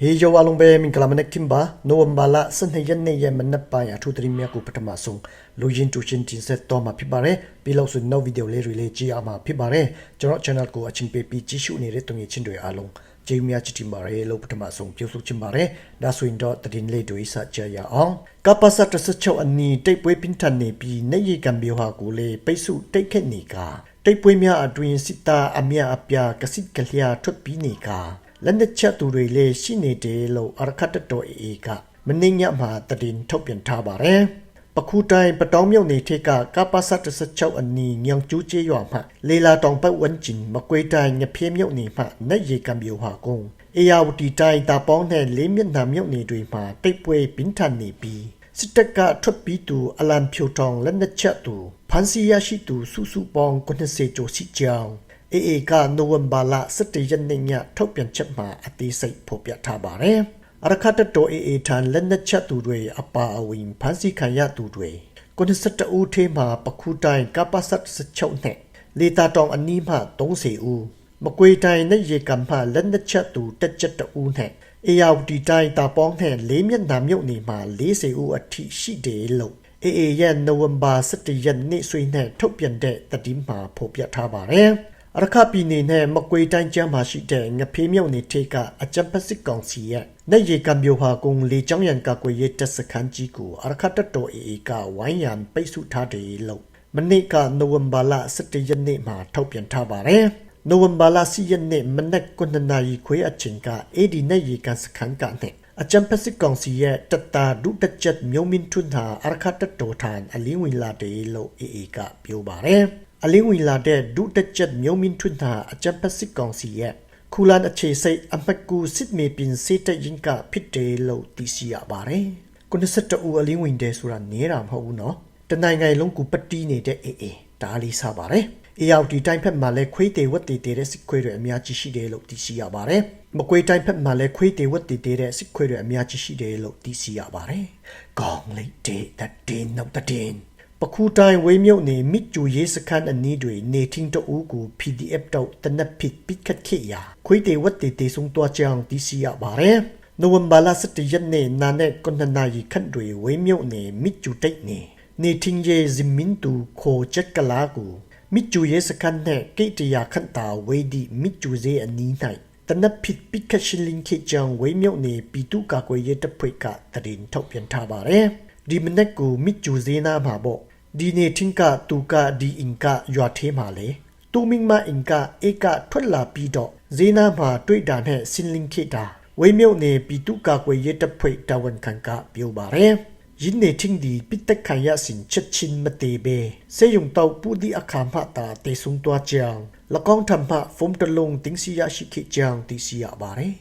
ဟေယောအလုံးပဲမင်္ဂလာမနက်ခင်ပါနိုဝင်ဘာလ12ရက်နေ့ရဲ့မနက်ပိုင်းအထူးသတင်းများကိုပထမဆုံးလူရင်းတူချင်းတင်ဆက်တော့မှာဖြစ်ပါတယ်ပြီးလို့ဆိုနောက်ဗီဒီယိုလေးတွေလေးကြည့်အောင်မှာဖြစ်ပါတယ်ကျွန်တော် channel ကိုအချင်းပေးပြီးကြည့်ရှုနေတဲ့တုံငယ်ချင်းတွေအားလုံးကြိမ်များချစ်တင်ပါတယ်လို့ပထမဆုံးပြောဆိုချင်ပါတယ်ဒါဆိုရင်တော့သတင်းလေးတွေစကြရအောင်ကပ္ပစတ16အနီတိတ်ပွဲပင်ထန်နေပြီးနေရီကံပြောဟာကိုလေပိတ်စုတိတ်ခက်နေကတိတ်ပွဲများအတွင်စစ်သားအမြအပြကစစ်ကလျာထွက်ပြီးနေက လက်နက်ချက်သူတွေလည်းရှိနေတယ်လို့အရခတ်တတော်အေကမင်းညမှာတည်င်းထုတ်ပြန်ထားပါတယ်။ပခုတိုင်းပတောင်းမြုပ်နေထိတ်ကကပ္ပစတ်16အနီညောင်ကျူးကျေးရွာမှလေလာတောင်ပတ်ဝန်းကျင်မကွေးတိုင်းငပြင်းမြုပ်နေမှနက်ရီကံပြူဟာကုန်းအေယာဝတီတိုင်းတာပေါင်းနဲ့လေးမျက်နှာမြုပ်နေတွေမှာတိတ်ပွဲပင်ထန်နေပြီးစစ်တပ်ကထွက်ပြီးသူအလံဖြူထောင်လက်နက်ချက်သူဖန်စီရရှိသူစုစုပေါင်း90ကျော်ရှိကြောင်း အေအေကနိုဝင်ဘာလ17ရက်နေ့ညထုတ်ပြန်ချက်မှာအသေးစိတ်ဖော်ပြထားပါတယ်။အရခတ်တော်အေအေထံလက်နက်ချက်သူတွေအပါအဝင်ဖမ်းဆီးခံရသူတွေ92ဦးထဲမှာပခုတိုင်းကပ္ပစတ်16နဲ့လေတာတောင်အနီးမှ30ဦးမကွေတိုင်းနဲ့ရေကံမှလက်နက်ချက်သူတက်ချက်တဦးနဲ့အေယာဝတီတိုင်းတာပေါင်းနဲ့လေးမျက်နှာမြုပ်နေမှာ40ဦးအထိရှိတယ်လို့အေအေရဲ့နိုဝင်ဘာ17ရက်နေ့ဆွေးနဲ့ထုတ်ပြန်တဲ့သတင်းမှာဖော်ပြထားပါတယ်။ အရခပြည်နယ်နဲ့မကွေတိုင်းကျမ်းမှာရှိတဲ့ငဖေးမြုပ်နေထိတ်ကအကြံပစစ်ကောင်စီရဲ့နေရီကံပြိုဟာကုံလေချောင်းရံကကွေရဲ့တပ်စခန်းကြီးကိုအရခတတ်တော်အေကဝိုင်းရန်ပိတ်ဆို့ထားတယ်လို့မနေ့ကနိုဝင်ဘာလ17ရက်နေ့မှာထုတ်ပြန်ထားပါတယ်။နိုဝင်ဘာလ10ရက်နေ့မနက်9နာရီခွဲအချိန်ကအေဒီနေရီကန်စခန်းကနဲ့အကြံပစစ်ကောင်စီရဲ့တတာဒုတက်ချက်မြို့မင်းထွန်းဟာအရခတတ်တော်ထံအလင်းဝင်လာတယ်လို့အေအေကပြောပါတယ်။ အလင်းဝင်လာတဲ့ဒုတက်ချက်မျိုးမင်းထွန်းသာအကြံပစစ်ကောင်စီရဲ့ခူလန်အခြေစိတ်အမတ်ကူစစ်မေပင်စေတရင်ကဖြစ်တယ်လို့သိရှိရပါတယ်။92ဦးအလင်းဝင်တယ်ဆိုတာနေတာမဟုတ်ဘူးနော်။တနိုင်ငံလုံးကူပတီးနေတဲ့အေးအေးဒါလေးစားပါတယ်။အေရောက်ဒီတိုင်းဖက်မှာလဲခွေးတေဝတ်တေတဲ့စစ်ခွေးတွေအများကြီးရှိတယ်လို့သိရှိရပါတယ်။မကွေးတိုင်းဖက်မှာလဲခွေးတေဝတ်တေတဲ့စစ်ခွေးတွေအများကြီးရှိတယ်လို့သိရှိရပါတယ်။ကောင်းလိုက်တဲ့တဲ့နောက်တဲ့ ပခုတိုင်းဝေးမြုပ်နေမိကျူရေးစခန်းအနီးတွေနေထင်းတအူးကို PDF တော့တနက်ဖြစ်ပိတ်ခတ်ခေရာခွေးတေဝတ်တေတေဆုံတော့ကြောင်သိရှိရပါတယ်။နိုဝင်ဘာလ17ရက်နေ့နာနဲ့9နာရီခန့်တွေဝေးမြုပ်နေမိကျူတိတ်နေနေထင်းရဲ့ဇမင်တူခိုချက်ကလာကိုမိကျူရေးစခန်းနဲ့ကိတရာခန့်တာဝေးဒီမိကျူစေအနီး၌တနက်ဖြစ်ပိတ်ခတ်ရှလင်းခေကြောင်ဝေးမြုပ်နေပီတုကာကွယ်ရေးတပ်ဖွဲ့ကတရင်ထုတ်ပြန်ထားပါတယ်။ဒီမနက်ကိုမိကျူစေနာမှာပေါ့ ဒီနေထင်းကတူကဒီအင်ကရွာသေးမှာလေတူမင်းမအင်ကဧကထွက်လာပြီးတော့ဇေနာမှာတွေ့တာနဲ့စင်လင်းခိတာဝေမြုပ်နေပီတုကကွယ်ရတဖွေတဝန်ခံကပြောပါရယ်ယင်းနေထင်းဒီပိတခံရစင်ချက်ချင်းမတေဘေစေယုံတောက်ပူဒီအခါမတာတေဆုံတွားချောင်းလကောင်းထမဖုံတလုံးတင်းစီရရှိခိချောင်းတီစီရပါရယ်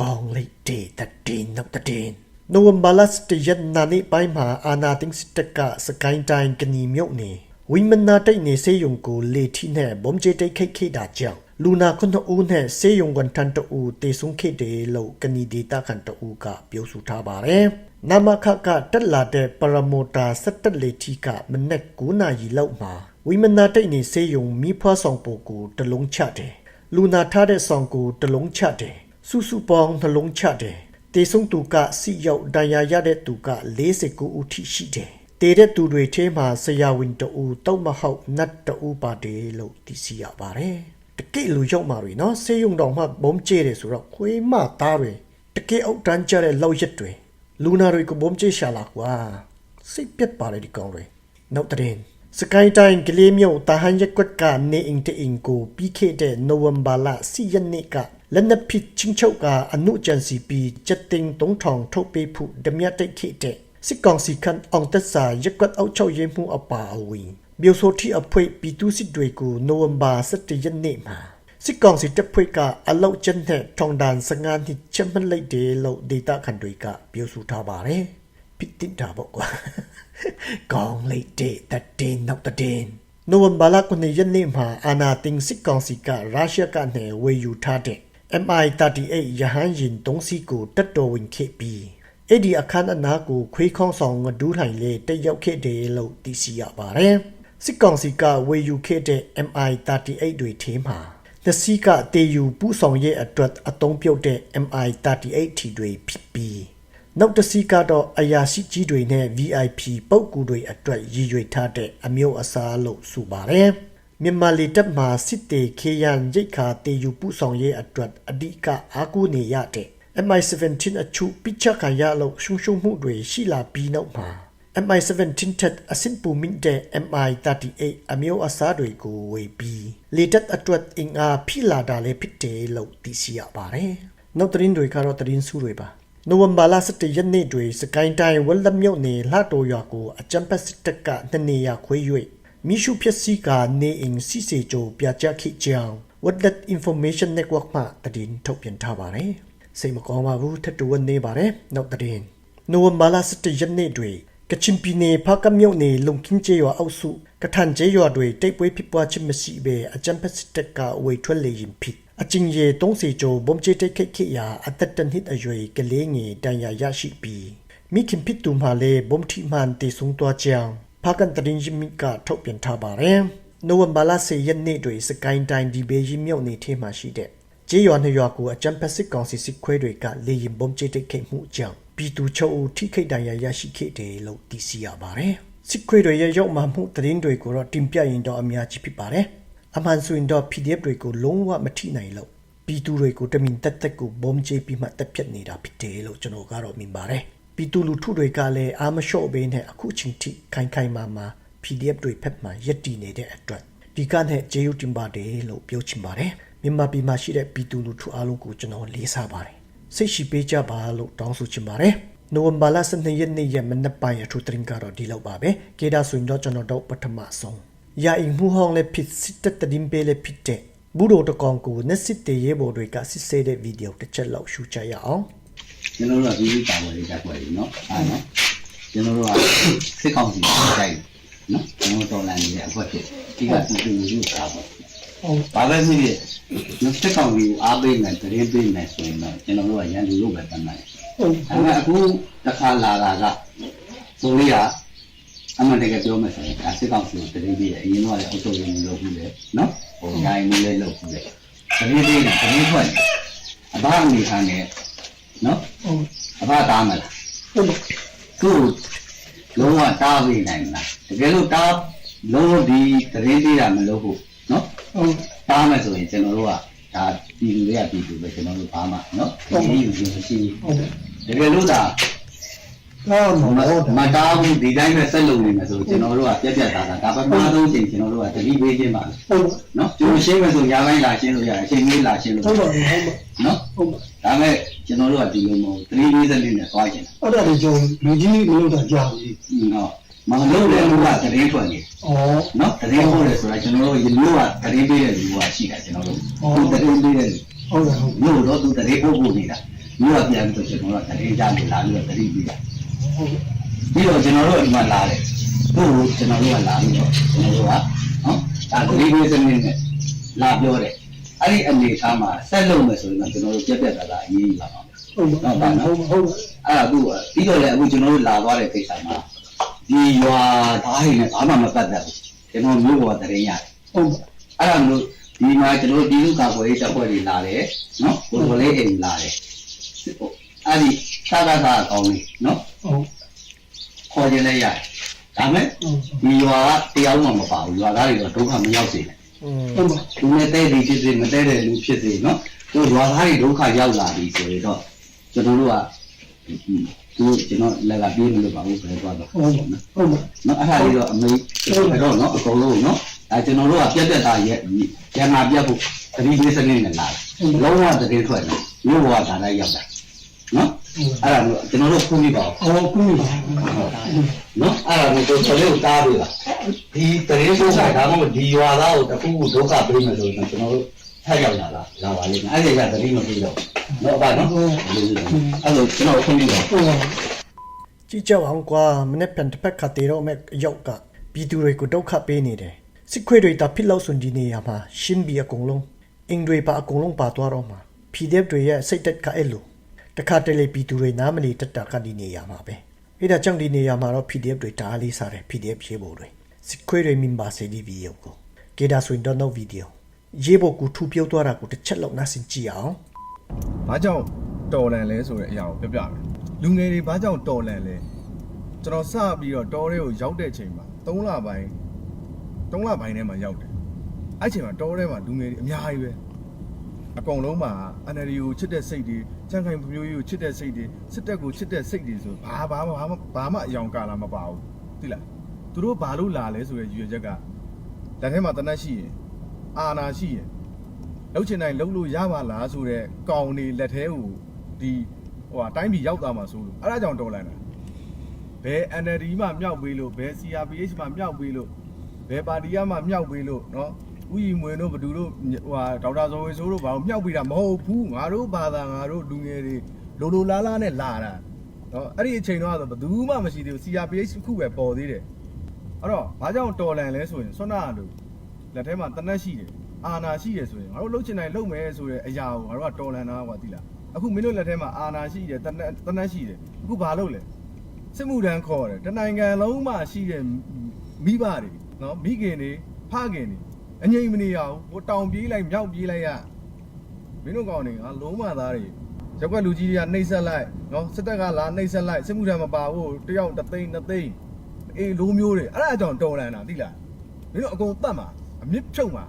ကောင်းလိုက်တဲ့တဲ့နောက်တဲ့ နိုဝင်ဘာလ7ရက်နေ့ပိုင်းမှာအာနာတင်းစစ်တကစကိုင်းတိုင်းကနီမြုပ်နေဝိမနာတိတ်နေစေယုံကိုလေထီနဲ့ဘုံကျတိတ်ခိတ်ခိတာကြောင့်လူနာခွန်းဦးနဲ့စေယုံဝန်ထန်တူတေဆုံခိတယ်လို့ကနီဒေတာခန်တူကပြောဆိုထားပါတယ်နမခကတက်လာတဲ့ပရမိုတာစက်တက်လေထီကမနက်9နာရီလောက်မှာဝိမနာတိတ်နေစေယုံမိဖွားဆောင်ပိုကိုတလုံးချတယ်လူနာထားတဲ့ဆောင်ကိုတလုံးချတယ်စုစုပေါင်းနှလုံးချတယ် တေဆုံသူကစီရောက်ဒဏ်ရာရတဲ့သူက49ဦးထိရှိတယ်။တေတဲ့သူတွေထဲမှာဆရာဝန်တဦးတောက်မဟုတ်နတ်တဦးပါတယ်လို့သိရှိရပါတယ်။တကိလူရောက်မှာတွေနော်ဆေးရုံတော်မှဘုံကျဲတယ်ဆိုတော့ခွေးမသားတွေတကိအုတ်တန်းကြတဲ့လောက်ရက်တွေလူနာတွေကိုဘုံကျဲရှာလာကွာစိတ်ပြက်ပါတယ်ဒီကောင်တွေနောက်တဲ့စကိုင်းတိုင်းကလေးမြို့တာဟန်ရက်ကွက်ကနေအင်တအင်ကိုပြီးခဲ့တဲ့နိုဝင်ဘာလ10ရက်နေ့က လက်နက်ဖြစ်ချင်းချုပ်ကအနုကြံစီပြီးချက်တင်တုံးထောင်ထုတ်ပေးဖို့ဓမြတိတ်ခိတဲ့စစ်ကောင်စီခန့်အောင်သက်စာရက်ကွက်အောက်ချုပ်ရေးမှုအပါအဝင်မြို့ဆိုတီအဖွဲပြည်သူစစ်တွေကိုနိုဝင်ဘာ17ရက်နေ့မှာစစ်ကောင်စီတပ်ဖွဲ့ကအလောက်ကျန်းတဲ့ထောင်ဒဏ်15နှစ်ချက်မလိုက်တယ်လို့ဒေတာခန်တွေကပြောဆိုထားပါတယ်ပြစ်တင်တာပေါ့ကွာကောင်းလိုက်တဲ့တဲ့နောက်တဲ့နိုဝင်ဘာလ9ရက်နေ့မှာအာနာတင်စစ်ကောင်စီကရုရှားကနေဝေယူထားတဲ့ MI38 ရဟန်းရင်၃စီးကိုတက်တော်ဝင်ခဲ့ပြီးအဲ့ဒီအခန်းအနားကိုခွေးခေါင်းဆောင်ငဒူးထိုင်လေတက်ရောက်ခဲ့တယ်လို့သိရှိရပါတယ်။စစ်ကောင်စီကဝေယူခဲ့တဲ့ MI38 တွေထဲမှာနှစ်စီးကအသေးယူပူဆောင်ရဲ့အတွက်အသုံးပြုတ်တဲ့ MI38 ထီတွေဖြစ်ပြီးနောက်တစ်စီးကတော့အရာရှိကြီးတွေနဲ့ VIP ပုဂ္ဂိုလ်တွေအတွက်ရည်ရွယ်ထားတဲ့အမျိုးအစားလို့ဆိုပါတယ် မြန်မာလီတပ်မှာစစ်တေခေယန်ရိတ်ခါတေယူပူဆောင်ရဲ့အတွက်အဓိကအားကိုးနေရတဲ့ MI17 အချုပိချခါရလို့ရှုံရှုံမှုတွေရှိလာပြီးနောက်မှာ MI17 ထက်အဆင့်ပူမင့်တဲ့ MI38 အမျိုးအစားတွေကိုဝေပြီးလေတပ်အတွက်အင်အားဖိလာတာလည်းဖြစ်တယ်လို့သိရှိရပါတယ်။နောက်သတင်းတွေကတော့သတင်းစုတွေပါ။နိုဝင်ဘာလ17ရက်နေ့တွင်စကိုင်းတိုင်းဝက်လက်မြို့နယ်လှတော်ရွာကိုအကြံပတ်စစ်တပ်ကနှစ်နေရာခွဲ၍ မိရှုဖြစ်စီကနေအင်စီစေချိုပြကြခိကြောင် Wetlet Information Network မှသတင်းထုတ်ပြန်ထားပါတယ်။စိတ်မကောင်းပါဘူးထပ်တူဝနေပါတယ်။နောက်သတင်းနိုဝင်ဘာလ17ရက်နေ့တွင်ကချင်ပြည်နယ်ဖားကမြို့နယ်လုံကင်းကျေးရွာအောက်စုကထန်ကျေးရွာတွင်တိတ်ပွဲဖြစ်ပွားခြင်းမရှိဘဲအကြံဖက်စစ်တပ်ကဝေထွက်လေရင်ဖြစ်အချင်းရေ30ကျော်ဘုံချေတိတ်ခိတ်ခိရာအသက်တနစ်အရွယ်ကလေးငယ်တန်ရာရရှိပြီးမိခင်ဖြစ်သူမှလည်းဘုံထီမှန်တည်ဆုံသွားကြောင်း ဖားကန်တရင်ကြီးမိကထုတ်ပြန်ထားပါတယ်နိုဝင်ဘာလ10ရက်နေ့တွင်စကိုင်းတိုင်းဒီဘေးကြီးမြို့နယ်ထဲမှာရှိတဲ့ကျေးရွာနှစ်ရွာကိုအကြံဖက်စစ်ကောင်စီစစ်ခွဲတွေကလေရင်ဘုံကျိတ်တိတ်ခိတ်မှုကြောင့်ပြည်သူချုပ်ဦးထိခိတ်တန်ရာရရှိခဲ့တယ်လို့သိရှိရပါတယ်။စစ်ခွဲတွေရဲ့ရောက်မှမှုသတင်းတွေကိုတော့တင်ပြရင်တော့အများကြီးဖြစ်ပါတယ်။အမှန်ဆိုရင်တော့ PDF တွေကိုလုံးဝမထိနိုင်လို့ပြည်သူတွေကိုတမင်တက်တက်ကိုဘုံကျိတ်ပြီးမှတက်ပြတ်နေတာဖြစ်တယ်လို့ကျွန်တော်ကတော့မြင်ပါတယ်။ ပြည်သူလူထုတွေကလည်းအာမလျှော့ဘေးနဲ့အခုချိန်ထိခိုင်ခိုင်မာမာ PDF တွေဖက်မှရက်တည်နေတဲ့အတွက်ဒီကနေ့ဂျေယူတင်ပါတယ်လို့ပြောချင်ပါတယ်။မြန်မာပြည်မှာရှိတဲ့ပြည်သူလူထုအားလုံးကိုကျွန်တော်လေးစားပါတယ်။စိတ်ရှိပေးကြပါလို့တောင်းဆိုချင်ပါတယ်။နိုဝင်ဘာလ12ရက်နေ့ရက်မနက်ပိုင်းအထူးသတင်းကတော့ဒီလောက်ပါပဲ။ကေဒါဆိုရင်တော့ကျွန်တော်တို့ပထမဆုံး။ရာအင်မှုဟောင်းလည်းဖြစ်စစ်တပ်တည်င်းပေးလည်းဖြစ်တဲ့ဘူရိုတကောင်ကိုနက်စစ်တေရေးဘော်တွေကစစ်ဆေးတဲ့ဗီဒီယိုတစ်ချက်လောက်ရှုချရအောင်။ ကျွန်တော်တို့ကပြည်သူ့တာဝန်တွေတက်ွယ်ပြီเนาะအဲနော်ကျွန်တော်တို့ကစစ်ကောင်စီကိုတိုက်เนาะကျွန်တော်တော်လန်နေတဲ့အခွက်ဖြစ်ဒီကပြည်သူလူထုတာပေါ့ဟုတ်ဘာပဲဖြစ်ဖြစ်နော်စစ်ကောင်စီကိုအားပေးမယ်တရင်ပေးမယ်ဆိုရင်တော့ကျွန်တော်တို့ကရန်သူလို့ပဲတတ်နိုင်ဟုတ်အဲမဲ့အခုတစ်ခါလာတာကဆိုလေးကအမှန်တကယ်ပြောမယ်ဆိုရင်ဒါစစ်ကောင်စီကိုတရင်ပေးတယ်အရင်တော့လည်းအုပ်ချုပ်ရေးလုပ်ပြီးတယ်เนาะဟိုနိုင်မှုလေးလုပ်ပြီးတယ်တရင်ပေးတယ်တရင်ထွက်တယ်အဘအနေထားနဲ့ နော်ဟုတ်အဘတားမလားဟုတ်သူ့လုံးဝတားပေးနိုင်မလားတကယ်လို့တားလုံးဝဒီသတင်းသေးတာမလုပ်ဘူးနော်ဟုတ်တားမယ်ဆိုရင်ကျွန်တော်တို့ကဒါပြည်သူတွေကပြည်သူပဲကျွန်တော်တို့ဘာမှနော်ဒီလိုမျိုးမရှိဘူးဟုတ်တကယ်လို့ဒါ တော့မမဟုတ်မတားဘူးဒီတိုင်းပဲဆက်လုပ်နေမယ်ဆိုကျွန်တော်တို့ကပြက်ပြက်သားသားဒါပထမဆုံးချိန်ကျွန်တော်တို့ကတတိပေးခြင်းပါလေဟုတ်နော်ကျွန်တော်ရှင်းမယ်ဆိုညာပိုင်းလာရှင်းလို့ရတယ်အချိန်ကြီးလာရှင်းလို့ဟုတ်ပါဘူးဟုတ်နော်ဟုတ်ဒါမဲ့ကျွန်တော်တို့ကဒီလိုမဟုတ်တတိပေးစနစ်နဲ့သွားခြင်းအဲ့ဒါလည်းကျွန်တော်လူကြီးမလို့တာကြာပြီနော်မလို့တဲ့လူကတရင်ထွက်နေဩနော်တရင်ပို့တယ်ဆိုတာကျွန်တော်တို့ရေမျိုးကတရင်ပေးတဲ့လူကရှိတာကျွန်တော်တို့သူတရင်ပေးတဲ့လူဟုတ်တယ်ဟုတ်မျိုးတော့သူတရင်ပို့ပို့နေတာမျိုးကပြန်ပြီးတော့ကျွန်တော်တို့တရင်ကြလို့လာပြီးတော့တရင်ပေးတာဟုတ် ပြီးတော့ကျွန်တော်တို့ဒီမှာလာတယ်သူ့ကိုကျွန်တော်တို့ကလာပြီးတော့ကျွန်တော်တို့ကနော်ဒါတရင်ပေးစနစ်နဲ့လာပြောတယ်အဲ့ဒီအနေထားမှာဆက်လုပ်မယ်ဆိုရင်တော့ကျွန်တော်တို့ပြက်ပြက်သားသားအရေးကြီးပါပါမယ်ဟုတ်ဟုတ်ဟုတ်အဲ့ဒါအခုပြီးတော့လည်းအခုကျွန်တော်တို့လာသွားတဲ့ကိစ္စမှာဒီရွာသားတွေနဲ့ဘာမှမပတ်သက်ဘူးကျွန်တော်မျိုးပေါ်တရင်ရတယ်ဟုတ်အဲ့ဒါမျိုးဒီမှာကျွန်တော်တို့ပြည်သူ့ကာကွယ်ရေးတပ်ဖွဲ့တွေလာတယ်နော်ကိုယ်တော်လေးအိမ်လာတယ်အဲ့ဒီသာသာသာကောင်းနေနော် ဟုတ်ခေါ်ခြင်းလည်းရတယ်ဒါမဲ့ဒီရွာကတရားမှမပါဘူးရွာသားတွေတော့ဒုက္ခမရောက်စေနဲ့อืมဟုတ်ပါသူနဲ့တဲ့ဒီဖြစ်စေမတဲ့တဲ့လူဖြစ်စေနော်သူရွာသားတွေဒုက္ခရောက်လာပြီဆိုရင်တော့ကျွန်တော်တို့ကသူကျွန်တော်လက်ကပြေးမလို့ပါဘူးဆိုတော့တော့ဟုတ်ဟုတ်နော်အဲ့ဒါလေးတော့အမေတော့နော်အကုန်လုံးနော်အဲကျွန်တော်တို့ကပြက်ပြက်သားရဲ့ကျန်တာပြက်ဖို့သတိပေးစနစ်နဲ့လာတယ်လုံးဝသတိထွက်တယ်မြို့ဘဝဒါလည်းရောက်တာနော် အဲ့ဒါမျိုးကျွန်တော်တို့ခုပြီးပါအောင်အော်ကူပါနော်အဲ့ဒါမျိုးကိုကျွန်တော်တို့တားပေးပါဒီတရေဆိုးဆိုင်ဒါမှမဟုတ်ဒီရွာသားကိုတခုခုဒုက္ခပေးမယ်ဆိုရင်ကျွန်တော်တို့ထပ်ရောက်လာလားလာပါလိမ့်မယ်အဲ့ဒီကသတိမပေးတော့နော်အဘနော်အဲ့လိုကျွန်တော်ခုပြီးပါဟုတ်ကြည့်ကြအောင်ကွာမနေ့ပြန်တစ်ဖက်ခတ်တေတော့မဲ့အယောက်ကပြည်သူတွေကိုဒုက္ခပေးနေတယ်စစ်ခွေတွေတာဖြစ်လို့စွန်ဒီနေရမှာရှင်းပြီးအကုန်လုံးအင်တွေပါအကုန်လုံးပါသွားတော့မှာ PDF တွေရဲ့စိတ်တက်ကအဲ့လို တခါတလေပြည်သူတွေနားမလီတက်တာကဒီနေရမှာပဲအဲ့ဒါကြောင့်ဒီနေရမှာတော့ PDF တွေဒါလေးစားတယ် PDF ရေးဖို့တွေစစ်ခွေတွေမင်ပါစေဒီဗီဒီယိုကိုကေဒါဆိုရင်တော့ no video ရေးဖို့ကိုထူပြောသွားတာကိုတစ်ချက်လောက်နားဆင်ကြည့်အောင်ဘာကြောင့်တော်လန်လဲဆိုတဲ့အရာကိုပြောပြမယ်လူငယ်တွေဘာကြောင့်တော်လန်လဲကျွန်တော်စပြီးတော့တော်တွေကိုရောက်တဲ့ချိန်မှာ3လပိုင်း3လပိုင်းထဲမှာရောက်တယ်အဲ့ချိန်မှာတော်ထဲမှာလူငယ်တွေအများကြီးပဲ အကုန်လုံးမှာ NLD ကိုချစ်တဲ့စိတ်တွေချမ်းခိုင်မျိုးကြီးကိုချစ်တဲ့စိတ်တွေစစ်တပ်ကိုချစ်တဲ့စိတ်တွေဆိုဘာဘာဘာမှဘာမှအယောင်ကာလာမပါဘူးသိလားသူတို့ဘာလို့လာလဲဆိုတဲ့ရည်ရွယ်ချက်ကလက်ထဲမှာတနတ်ရှိရင်အာနာရှိရင် လှုပ်ချင်တိုင်းလှုပ်လို့ရပါလားဆိုတော့ကောင်နေလက်သေးကိုဒီဟိုဟာတိုင်းပြည်ရောက်သွားမှာဆိုလို့အဲ့ဒါကြောင့်တော်လန်တာဘယ် NLD မှမြောက်ပေးလို့ဘယ် CRPH မှမြောက်ပေးလို့ဘယ်ပါတီကမှမြောက်ပေးလို့เนาะ ဥယီမွေတို့ဘသူတို့ဟိုဒေါက်တာဇော်ဝေဆိုးတို့ဘာလို့မြှောက်ပြီးတာမဟုတ်ဘူးငါတို့ဘာသာငါတို့လူငယ်တွေလိုလိုလားလားနဲ့လာတာနော်အဲ့ဒီအချိန်တော့ဆိုဘသူမှမရှိသေးဘူး CRPH ခုပဲပေါ်သေးတယ်အဲ့တော့ဘာကြောင့်တော်လန်လဲဆိုရင်ဆွမ်းနာတို့လက်ထဲမှာတနက်ရှိတယ်အာနာရှိတယ်ဆိုရင်ငါတို့လှုပ်ချင်တိုင်းလှုပ်မယ်ဆိုတဲ့အရာကိုငါတို့ကတော်လန်တာကွာတိလားအခုမင်းတို့လက်ထဲမှာအာနာရှိတယ်တနက်တနက်ရှိတယ်အခုဘာလုပ်လဲစစ်မှုထမ်းခေါ်တယ်တနိုင်ငံလုံးမှာရှိတဲ့မိဘတွေနော်မိခင်တွေဖခင်တွေ အငြိမ်မနေရဘူးဟိုတောင်ပြေးလိုက်မြောက်ပြေးလိုက်ရမင်းတို့ကောင်တွေငါလုံးမသားတွေရက်ွက်လူကြီးတွေကနှိပ်ဆက်လိုက်နော်စစ်တပ်ကလာနှိပ်ဆက်လိုက်စစ်မှုထမ်းမပါဘူးတယောက်တစ်သိန်းနှစ်သိန်းအေးလိုမျိုးတွေအဲ့ဒါကြောင့်တော်လန်တာသိလားမင်းတို့အကုန်တတ်မှာအမြင့်ဖြုတ်မှာ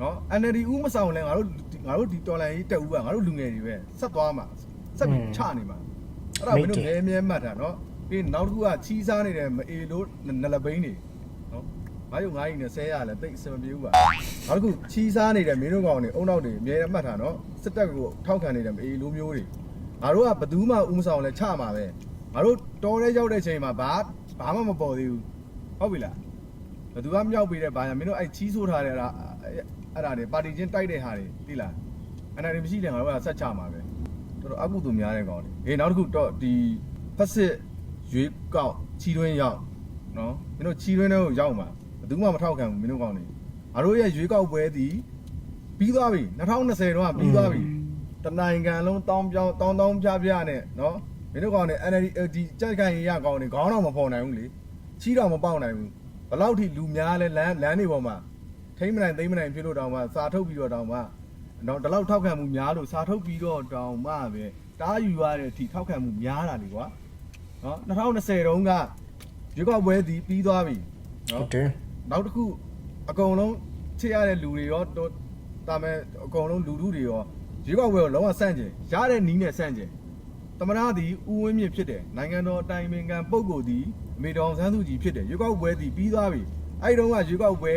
နော် NLD ဦးမဆောင်လဲငါတို့ငါတို့ဒီတော်လိုင်းကြီးတက်ဦးကငါတို့လူငယ်တွေပဲဆက်သွားမှာဆက်ပြီးချနေမှာအဲ့ဒါမင်းတို့ငယ်မြဲမှတ်တာနော်ပြီးနောက်တစ်ခုကချီးစားနေတဲ့မအေလို့နလပိန်းတွေ နော်ဘာလို့ငါးကြီးနဲ့ဆဲရလဲတိတ်အဆင်မပြေဘူးပါနောက်တစ်ခုချီးစားနေတဲ့မင်းတို့ကောင်တွေအုံနောက်တွေအမြဲတမ်းမှတ်တာနော်စစ်တပ်ကိုထောက်ခံနေတဲ့မအေလိုမျိုးတွေငါတို့ကဘယ်သူမှဦးမဆောင်လဲချမှာပဲငါတို့တော်ရဲရောက်တဲ့ချိန်မှာဘာဘာမှမပေါ်သေးဘူးဟုတ်ပြီလားဘယ်သူကမြောက်ပေးတဲ့ဘာညာမင်းတို့အဲ့ချီးဆိုးထားတဲ့အဲ့ဒါအဲ့ဒါတွေပါတီချင်းတိုက်တဲ့ဟာတွေသိလားအဲ့ဒါတွေမရှိတယ်ငါတို့ကဆက်ချမှာပဲတော်တော်အကုသို့များတဲ့ကောင်တွေဟေးနောက်တစ်ခုတော့ဒီဖက်စစ်ရွေးကောက်ချီတွင်းရောက်နော်မင်းတို့ချီတွင်းတွေကိုရောက်မှာ ဘယ်သူမှမထောက်ခံဘူးမင်းတို့ကောင်တွေငါတို့ရဲ့ရွေးကောက်ပွဲသည်ပြီးသွားပြီ2020တော့ပြီးသွားပြီတနိုင်ငံလုံးတောင်းပြောင်းတောင်းတောင်းပြပြနဲ့နော်မင်းတို့ကောင်တွေ NLD ဒီကြိုက်ခိုင်ရကောင်တွေခေါင်းတော့မဖော်နိုင်ဘူးလေချီတော့မပေါက်နိုင်ဘူးဘယ်လောက်ထိလူများလဲလမ်းလမ်းတွေပေါ်မှာထိမ့်မနိုင်သိမ့်မနိုင်ဖြစ်လို့တောင်မှစာထုတ်ပြီးတော့တောင်မှတော့ဒီလောက်ထောက်ခံမှုများလို့စာထုတ်ပြီးတော့တောင်မှပဲတားယူရတဲ့အထိထောက်ခံမှုများတာလေကွာနော်2020တုန်းကရွေးကောက်ပွဲဒီပြီးသွားပြီဟုနော်တ်တယ် နောက်တစ်ခုအကုန်လုံးချစ်ရတဲ့လူတွေရောတော့တာမဲ့အကုန်လုံးလူလူတွေရောရွေးကောက်ပွဲကိုလုံးဝစန့်ကျင်ရတဲ့နီးနဲ့စန့်ကျင်တမနာသည်ဦးဝင်းမြင့်ဖြစ်တယ်နိုင်ငံတော်အတိုင်ပင်ခံပုဂ္ဂိုလ်သည်အမေတော်ဆန်းစုကြည်ဖြစ်တယ်ရွေးကောက်ပွဲသည်ပြီးသွားပြီအဲ့ဒီတုန်းကရွေးကောက်ပွဲ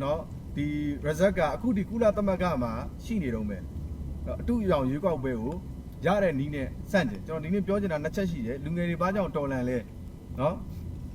เนาะဒီ result ကအခုဒီကုလသမဂ္ဂမှာရှိနေတော့မယ်နော်အတူအယောင်ရွေးကောက်ပွဲကိုရတဲ့နီးနဲ့စန့်ကျင်ကျွန်တော်ဒီနေ့ပြောချင်တာနှစ်ချက်ရှိတယ်လူငယ်တွေဘာကြောင့်တော်လန်လဲเนาะ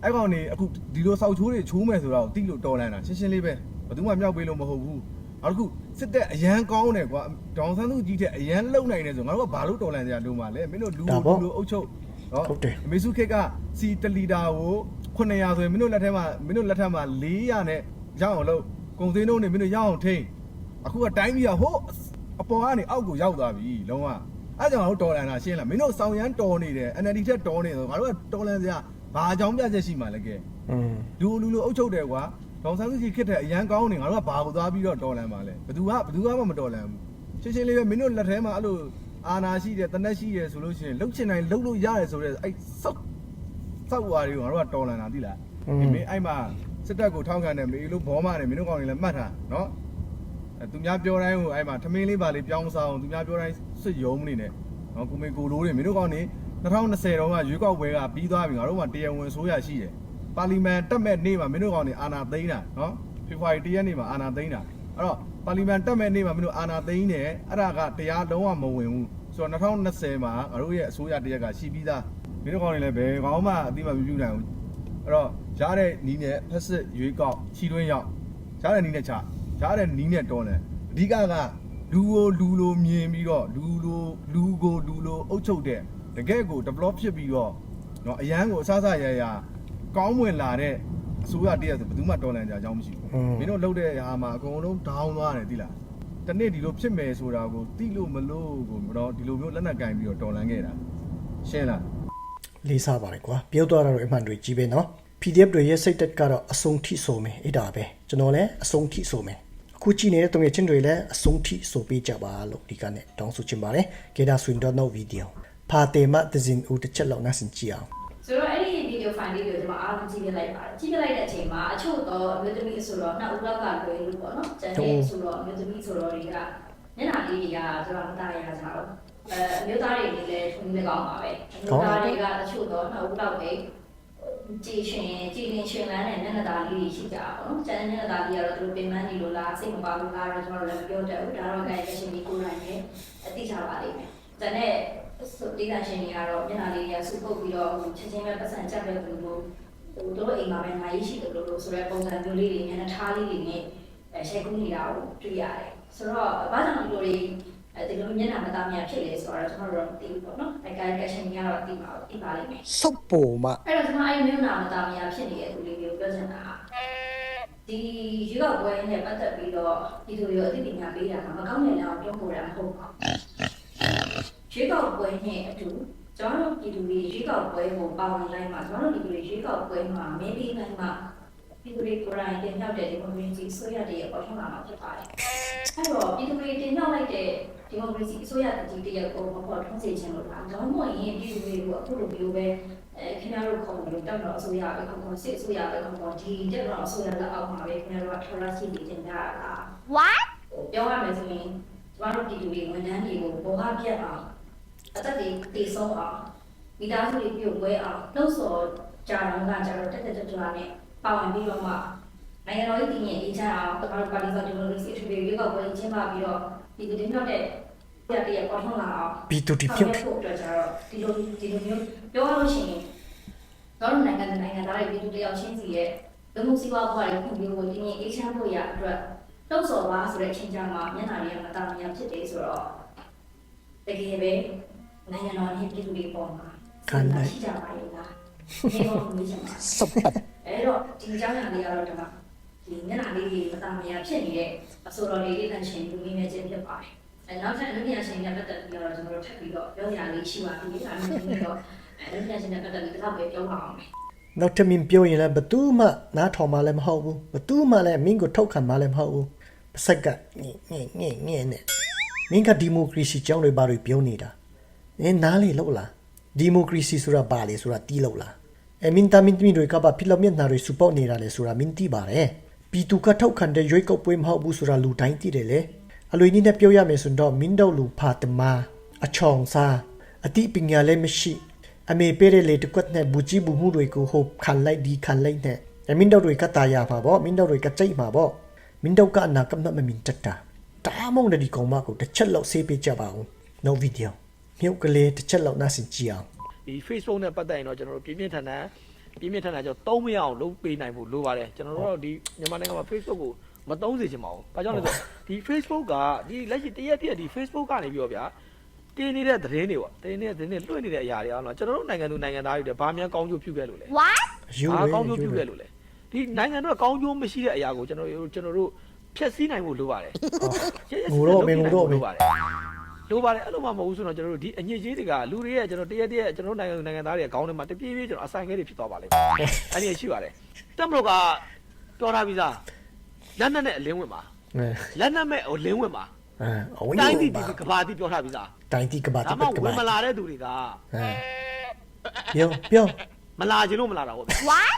အဲ့ကောင်နေအခုဒီလိုစောက်ချိုးတွေချိုးမယ်ဆိုတော့တိလို့တော်လန်တာရှင်းရှင်းလေးပဲဘယ်သူမှမြောက်ပေးလို့မဟုတ်ဘူးနောက်တစ်ခုစစ်တက်အရန်ကောင်းတယ်ကွာဒေါန်ဆန်းသူကြီးတဲ့အရန်လုံနိုင်တယ်ဆိုငါတို့ကဘာလို့တော်လန်ကြလို့မှလဲမင်းတို့လူလူလူအုပ်ချုပ်နော်အမေစုခေတ်ကစီတလီတာကို900ဆိုရင်မင်းတို့လက်ထဲမှာမင်းတို့လက်ထက်မှာ400နဲ့ရအောင်လို့ကုန်စင်းတို့နေမင်းတို့ရအောင်ထိန်းအခုကတိုင်းပြည်ကဟိုအပေါ်ကနေအောက်ကိုရောက်သွားပြီလုံးဝအဲ့ကြောင့်ငါတို့တော်လန်တာရှင်းလားမင်းတို့ဆောင်ရမ်းတော်နေတယ် NLD ထက်တော်နေဆိုငါတို့ကတော်လန်စရာ ဘာအကြောင်းပြချက်ရှိမှလဲကဲอืมလူလူလူအုပ်ချုပ်တယ်ကွာဒေါန်ဆန်းစုကြည်ခစ်တဲ့အရန်ကောင်းနေငါတို့ကဘာကိုသွားပြီးတော့တော်လန်ပါလဲဘယ်သူကဘယ်သူမှမတော်လန်ဘူးရှင်းရှင်းလေးပဲမင်းတို့လက်ထဲမှာအဲ့လိုအာနာရှိတယ်တနက်ရှိတယ်ဆိုလို့ရှိရင်လှုပ်ချင်တိုင်းလှုပ်လို့ရတယ်ဆိုတော့အဲ့စောက်စောက်ဝါတွေကိုငါတို့ကတော်လန်တာသိလားမင်းအဲ့မှာစစ်တပ်ကိုထောက်ခံတယ်မေလို့ဘောမနဲ့မင်းတို့ကောင်တွေလည်းမှတ်ထားနော်အဲသူများပြောတိုင်းဟိုအဲ့မှာထမင်းလေးပါလေးပြောင်းစားအောင်သူများပြောတိုင်းစစ်ရုံးမနေနဲ့နော်ကိုမေကိုလိုးတွေမင်းတို့ကောင်တွေ 2020တုန်းကရွေးကောက်ပွဲကပြီးသွားပြီငါတို့မှတရားဝင်ဆိုးရရှိတယ်ပါလီမန်တက်မဲ့နေ့မှာမင်းတို့ကောင်တွေအာဏာသိမ်းတာနော်ဖေဖော်ဝါရီ၁ရက်နေ့မှာအာဏာသိမ်းတာအဲ့တော့ပါလီမန်တက်မဲ့နေ့မှာမင်းတို့အာဏာသိမ်းတယ်အဲ့ဒါကတရားလုံးဝမဝင်ဘူးဆိုတော့2020မှာငါတို့ရဲ့အစိုးရတရက်ကရှိပြီးသားမင်းတို့ကောင်တွေလည်းဘယ်ကောင်မှအတိမမပြုနိုင်ဘူးအဲ့တော့ရတဲ့နီးနဲ့ဖက်စစ်ရွေးကောက်ချီတွင်းရောက်ရတဲ့နီးနဲ့ချရတဲ့နီးနဲ့တွန်းတယ်အဓိကကလူကိုလူလိုမြင်ပြီးတော့လူလိုလူကိုလူလိုအုပ်ချုပ်တဲ့ တကယ့်ကို develop ဖြစ်ပြီးတော့နော်အရန်ကိုအဆအဆရရ ကောင်းမွင်လာတဲ့အစိုးရတရက်ဆိုဘယ်သူမှတော်လန်ကြအကြောင်းမရှိဘူးမင်းတို့လှုပ်တဲ့ဟာမှာအကုန်လုံးဒေါင်းသွားတယ်သိလားတနေ့ဒီလိုဖြစ်မယ်ဆိုတာကိုသိလို့မလို့ကိုတော့ဒီလိုမျိုးလက်နက်ကင်ပြီးတော့တော်လန်ခဲ့တာရှင်းလား လေးစားပါတယ်ကွာပြောသွားတာတော့အမှန်တွေကြီးပဲเนาะ PDF တွေရဲ့စိတ်တက်ကတော့အဆုံးထိဆိုမယ်အဲ့ဒါပဲကျွန်တော်လည်းအဆုံးထိဆိုမယ်အ အခုကြည့်နေတဲ့တုံငယ်ချင်းတွေလည်းအဆုံးထိဆိုပေးကြပါလို့ဒီကနေ့တောင်းဆိုချင်ပါတယ်ကေဒါဆွင်တော့ no video ဖာတေမတဇင်ဦးတစ်ချက်လောက်နားဆင်ကြည့်အောင်ဆိုတော့အဲ့ဒီဗီဒီယိုဖိုင်လေးကိုကျွန်မအားလုံးကြည့်ပြလိုက်ပါတယ်ကြည့်ပြလိုက်တဲ့အချိန်မှာအချို့တော့အမျိုးသမီးဆိုတော့နှစ်ဦးလောက်ကလွယ်လို့ပေါ့နော်ကျန်တဲ့ဆိုတော့အမျိုးသမီးဆိုတော့တွေကမျက်နှာလေးတွေကကျွန်တော်မသားရကြတော့အဲအမျိုးသားတွေလည်းထုံးနေကောင်းပါပဲအမျိုးသားတွေကတချို့တော့နှစ်ဦးလောက်ပဲကြည်ရှင်ကြည်လင်ရှင်လန်းတဲ့မျက်နှာသားလေးတွေရှိကြပါတော့ကျန်တဲ့မျက်နှာသားလေးကတော့သူတို့ပင်ပန်းနေလို့လားစိတ်မပါဘူးလားတော့ကျွန်တော်လည်းမပြောတတ်ဘူးဒါတော့ guide ရှင်ဒီကိုယ်တိုင်နဲ့အသိချပါလိမ့်မယ်ကျန်တဲ့ ဆိုဒေတာရှင်တွေကတော့မျက်နှာလေးတွေကစုပုတ်ပြီးတော့ချက်ချင်းပဲပတ်စံကြက်ပဲသူတို့ဟိုတို့အိမ်မှာပဲငါရေးရှိတယ်လို့လို့ဆိုတဲ့ပုံစံမျိုးလေးတွေမျက်နှာထားလေးတွေနဲ့အဲရှယ်ကူးနေတာကိုတွေ့ရတယ်ဆိုတော့ဘာကြောင့်ဒီလိုတွေအဲဒီလိုမျက်နှာမသားများဖြစ်လဲဆိုတော့ကျွန်တော်တို့မသိဘူးပေါ့နော်အဲ guide ရှင်တွေကတော့သိပါသိပါလိမ့်မယ်စုပ်ပေါ်မှာအဲ့တော့ကျွန်မအဲ့ဒီမျက်နှာမသားများဖြစ်နေတဲ့သူလေးတွေကိုပြောချင်တာဒီရွေးကောက်ပွဲနဲ့ပတ်သက်ပြီးတော့ဒီလိုရောအသိပညာပေးတာကမကောင်းတဲ့လမ်းကိုတွန်းပို့တာမဟုတ်ပါဘူး ရွေးကောက်ပွဲနဲ့အတူကျွန်တော်တို့ပြည်သူတွေရွေးကောက်ပွဲကိုပါဝင်လိုက်မှာကျွန်တော်တို့ပြည်သူတွေရွေးကောက်ပွဲမှာမင်းပေးနိုင်မှာပြည်သူတွေကိုယ်တိုင်တင်မြှောက်တဲ့ဒီမိုကရေစီဆိုရတဲ့ပေါ်ထွန်းလာမှာဖြစ်ပါတယ်အဲ့တော့ပြည်သူတွေတင်မြှောက်လိုက်တဲ့ဒီမိုကရေစီအစိုးရတကြီးတရက်ကိုမပေါ်ထွန်းစေချင်လို့လားဒါမှမဟုတ်ရင်ပြည်သူတွေကိုအခုလိုမျိုးပဲအဲခင်ဗျားတို့ခေါ်လို့တောက်တော့အစိုးရပဲခေါ်ခေါ်စစ်အစိုးရပဲခေါ်ခေါ်ဒီတက်တော့အစိုးရလက်အောက်မှာပဲခင်ဗျားတို့ကထော်လာစီနေတင်ကြတာလား What? ပြောရမယ်ဆိုရင်ကျမတို့ပြည်သူတွေဝန်ထမ်းတွေကိုဘောဟာပြတ်အောင် အသက်တွေတည်ဆုံးအောင်မိသားစုတွေပြုတ်ပွဲအောင်နှုတ်ဆော်ကြတော့ကကြတော့တက်တက်ကြွကြွနဲ့ပါဝင်ပြီးတော့မှနိုင်ငံတော်ရေးတည်ငြိမ်အေးချမ်းအောင်ကျမတို့ပါတီဆိုဒီမိုကရေစီအထွေထွေရွေးကောက်ပွဲကျင်းပပြီးတော့ဒီဒီနောက်တဲ့ပြတ်တရပေါ်ထွန်းလာအောင်ဘီတူတီဖြုတ်ဖို့အတွက်ကြတော့ဒီလိုဒီလိုမျိုးပြောရလို့ရှိရင်တော့နိုင်ငံတကာနိုင်ငံသားတွေပြည်သူတယောက်ချင်းစီရဲ့လူမှုစီးပွားဘဝတွေဖွံ့ဖြိုးဖို့တည်ငြိမ်အေးချမ်းဖို့ရအတွက်လှုပ်ဆော်ပါဆိုတဲ့အချိန်ကြမှာမျက်နှာလေးကမတာမညာဖြစ်တယ်ဆိုတော့တကယ်ပဲ နိုင်ငံတော်နဲ့ပြည်သူတွေပေါ်မှာခံနိုင်ရှိကြပါရဲ့လားဒီလိုမျိုးချင်ပါစပတ်အဲ့တော့ဒီအကြောင်းအရာလေးကတော့ဒီမှာဒီမျက်နှာလေးတွေမတာမယာဖြစ်နေတဲ့အဆိုတော်လေးတွေတန်ရှင်လူကြီးနဲ့ချင်းဖြစ်ပါတယ်အဲနောက်ထပ်အလုပ်ရရှင်ကပတ်သက်ပြီးတော့ကျွန်တော်တို့ထပ်ပြီးတော့ပြောရလေးရှိပါသေးတယ်ဒါမျိုးပြီးတော့အဲအလုပ်ရရှင်ကပတ်သက်ပြီးတစ်ခါပဲပြောပါအောင်နောက်ထပ်မင်းပြောရင်လည်းဘသူမှနားထောင်မှလည်းမဟုတ်ဘူးဘသူမှလည်းမင်းကိုထောက်ခံမှလည်းမဟုတ်ဘူးပစက်ကညင်ညင်ညင်နဲ့မင်းကဒီမိုကရေစီကြောင်းတွေဘာတွေပြောနေတာ အဲနားလေလို့လားဒီမိုကရေစီဆိုတာဘာလဲဆိုတာတီးလို့လားအဲမင်းသားမင်းသမီးတွေကဘာဖြစ်လို့မျက်နှာတွေစူပေါက်နေတာလဲဆိုတာမင်းသိပါတယ်ပြည်သူကထောက်ခံတဲ့ရွေးကောက်ပွဲမဟုတ်ဘူးဆိုတာလူတိုင်းသိတယ်လေအလွေနည်းနဲ့ပြောရမယ်ဆိုတော့မင်းတို့လူဖာတမာအချောင်စားအတိပညာလည်းမရှိအမေပေးတဲ့လေတကွက်နဲ့ဘူကြီးဘူမှုတွေကိုဟိုခံလိုက်ဒီခံလိုက်နဲ့အမင်းတို့တွေကတာယာမှာပေါ့မင်းတို့တွေကကြိတ်မှာပေါ့မင်းတို့ကအနာကမ္မမမင်းတက်တာတာမုံတဲ့ဒီကောင်မကိုတစ်ချက်လောက်ဆေးပေးကြပါဦး no video မြုပ်ကလေးတစ်ချက်လောက်နားဆင်ကြည့်အောင်ဒီ Facebook နဲ့ပတ်သက်ရင်တော့ကျွန်တော်တို့ပြင်းပြင်းထန်ထန်ပြင်းပြင်းထန်ထန်ကျွန်တော်သုံးမရအောင်လုပ်ပေးနိုင်ဖို့လိုပါတယ်ကျွန်တော်တို့ကတော့ဒီမြန်မာနိုင်ငံမှာ Facebook ကိုမသုံးစေချင်ပါဘူး။ဘာကြောင့်လဲဆိုတော့ဒီ Facebook ကဒီလက်ရှိတရက်တရက်ဒီ Facebook ကနေပြီးတော့ဗျာတင်းနေတဲ့သတင်းတွေပေါ့တင်းနေတဲ့သတင်းတွေလွှင့်နေတဲ့အရာတွေအောင်တော့ကျွန်တော်တို့နိုင်ငံသူနိုင်ငံသားတွေတွေဘာမှကောင်းကျိုးပြုခဲ့လို့လဲ What? ယူဘာလေကောင်းကျိုးယူပြုလေခဲ့လို့လဲဒီနိုင်ငံတော်ကောင်းကျိုးမရှိတဲ့အရာကိုကျွန်တော်တို့ကျွန်တော်တို့ဖျက်ဆီးနိုင်ဖို့လိုပါတယ်ငိုတော့မင်းငိုတော့မင်းလိုပါတယ် လိုပါတယ်အဲ့လိုမှမဟုတ်ဘူးဆိုတော့ကျွန်တော်တို့ဒီအညစ်အကြေးတွေကလူတွေရဲ့ကျွန်တော်တရက်တရက်ကျွန်တော်တို့နိုင်ငံသူနိုင်ငံသားတွေခေါင်းထဲမှာတပြေးပြေးကျွန်တော်အဆိုင်ခဲတွေဖြစ်သွားပါလိမ့်မယ်အဲ့ဒီရှိပါတယ်တက်မလို့ကပြောထားပြီးသားလက်နက်နဲ့အလင်းဝင်ပါအဲလက်နက်မဲ့အလင်းဝင်ပါအဲအဝင်းတိုင်းဒီပြည်ဒီကဘာတိပြောထားပြီးသားတိုင်းတီကဘာဒါတီမှကဝဘာင်မလာတဲ့သူတွေကအဲပြောပြောမလာခြင်းလို့မလာတာပေါ့ဗျာ What?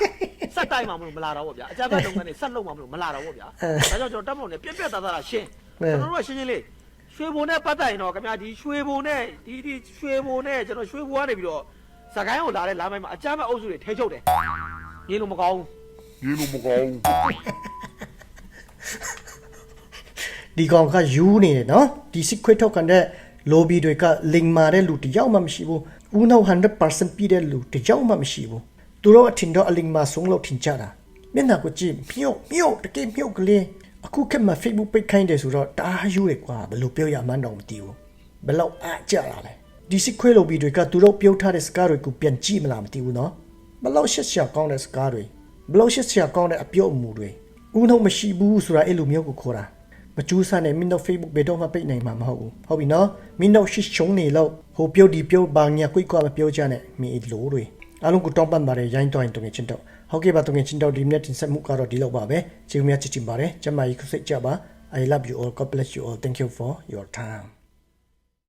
စက်တိုင်းမှာမလို့မလာတော့ပေါ့ဗျာအကြမ်းဖက်လုပ်ငန်းတွေဆက်လုပ်မှာမလို့မလာတော့ပေါ့ဗျာဒါကြောင့်ကျွန်တော်တက်မလို့ねပြက်ပြက်သားသားရှင်းကျွန်တော်တို့ကရှင်းရှင်းလေး ရွှေဘုံနဲ့ပတ်သက်ရင်တော့ခင်ဗျာဒီရွှေဘုံနဲ့ဒီဒီရွှေဘုံနဲ့ကျွန်တော်ရွှေဘုံကနေပြီးတော့စကိုင်းကိုလာတဲ့လမ်းမိုင်းမှာအကြမ်းဖက်အုပ်စုတွေထဲချုပ်တယ်ရင်းလို့မကောင်းဘူးဒီကောင်ကယူနေတယ်နော်ဒီစစ်ခွေးထောက်ခံတဲ့ lobby တွေကလိမ်မာတဲ့လူတယောက်မှမရှိဘူးဦးနှောက်100%ပြည့်တဲ့လူတယောက်မှမရှိဘူးသူတို့အထင်တော့အလိမ်မာဆုံးလို့ထင်ကြတာမျက်နှာကိုကြည့်မြုပ်မြုပ်တကယ်မြုပ်ကလေး အခုခက်မှာ Facebook ပိတ်ခိုင်းတယ်ဆိုတော့တားယူတယ်ကွာဘယ်လိုပြောရမှန်းတော့မသိဘူးဘယ်လောက်အားကြလာလဲဒီစစ်ခွေး lobby တွေကသူတို့ပြောထားတဲ့စကားတွေကိုပြန်ကြည့်မလားမသိဘူးနော်ဘယ်လောက်ရှက်ရှာကောင်းတဲ့စကားတွေဘယ်လောက်ရှက်ရှာကောင်းတဲ့အပြောအမူတွေဦးနှောက်မရှိဘူးဆိုတာအဲ့လိုမျိုးကိုခေါ်တာမကျူးဆန်းနဲ့မင်းတို့ Facebook ဘယ်တော့မှပိတ်နိုင်မှာမဟုတ်ဘူးဟုတ်ပြီနော်မင်းတို့ရှစ်ချုံနေလို့ဟိုပြုတ်ဒီပြုတ်ဘာညာကွိကွာမပြောကြနဲ့မင်းလိုတွေ အားလုံးကိုတောင်းပန်ပါတယ်ရိုင်းတော့ရင်တုံငယ်ချင်းတော့ဟုတ်ကဲ့ပါတုံငယ်ချင်းတော့ဒီမြတ်တင်ဆက်မှုကတော့ဒီလောက်ပါပဲကျေးဇူးများချစ်ချင်ပါတယ်ကျမကြီးခုစိတ်ကြပါ I love you all God bless you all thank you for your time